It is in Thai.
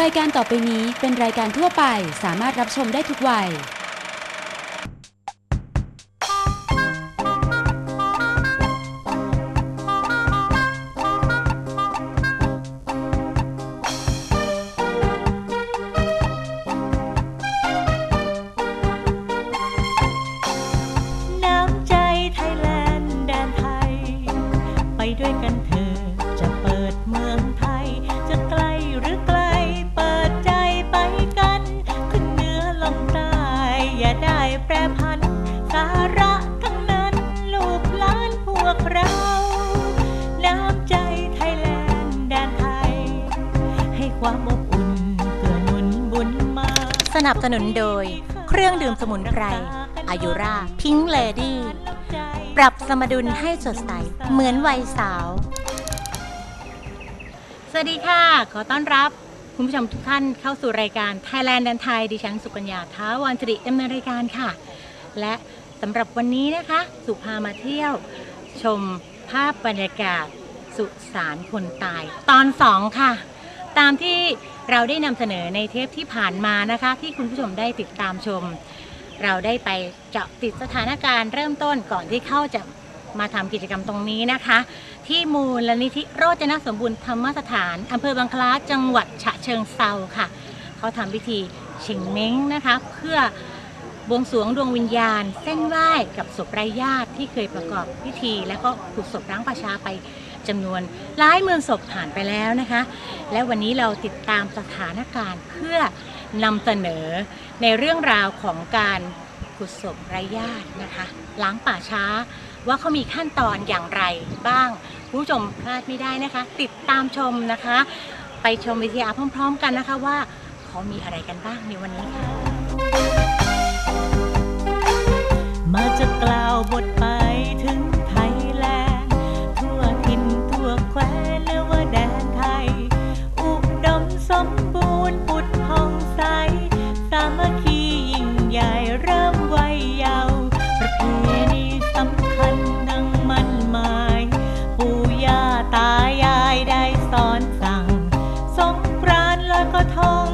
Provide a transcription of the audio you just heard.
รายการต่อไปนี้เป็นรายการทั่วไปสามารถรับชมได้ทุกวัย น้ำใจไทยแลนด์แดนไทย ไปด้วยกัน อย่าได้แปรพัน สาระทั้งนั้น ลูกหลานพวกเรา น้ำใจไทยแลนด์แดนไทย ให้ความอบอุ่นเพื่อหนุนบุญมา สนับสนุนโดย เครื่องดื่มสมุนไพรอายุราพิงเลดี้ปรับสมดุลให้สดใส เหมือนวัยสาว สวัสดีค่ะ ขอต้อนรับ คุณผู้ชมทุกท่านเข้าสู่รายการ Thailand ดันไทยดิฉันสุกัญญาท้าวันสิริดำเนินรายการค่ะ และสำหรับวันนี้นะคะ สุพามาเที่ยว ชมภาพบรรยากาศสุสานคนตาย ตอนสองค่ะ ตามที่เราได้นำเสนอในเทปที่ผ่านมานะคะ ที่คุณผู้ชมได้ติดตามชม เราได้ไปเจาะติดสถานการณ์เริ่มต้นก่อนที่เข้าจะ มาทำกิจกรรมตรงนี้นะคะ ที่มูลนิธิโรจนสมบูรณ์ธรรมสถานอำเภอบางคล้าจังหวัดฉะเชิงเซาค่ะ เขาทำพิธีเชิงเม้งนะคะ เพื่อบวงสรวงดวงวิญญาณ เส้นไหว้กับศพไร้ญาติที่เคยประกอบพิธี แล้วก็ถูกศพร้างประชาไปจำนวนหลายหมื่นศพผ่านไปแล้วนะคะ และวันนี้เราติดตามสถานการณ์เพื่อนำเสนอในเรื่องราวของการ ขุดศพไร้ญาตินะคะล้างป่าช้าว่าเขามีขั้นตอนอย่างไรบ้างผู้ชมพลาดไม่ได้นะคะ ติดตามชมนะคะ ไปชมวิทยาพร้อม ๆ กันนะคะว่าเขามีอะไรกันบ้างในวันนี้ค่ะมาจะกล่าวบทไปถึงไทยแลนด์ทั่วทินทั่วแคว้นและว่าแดนไทย อุดมสมบูรณ์ปุดพองใสสามัค ตายายได้สอนสั่งสมกรานลอยกระทง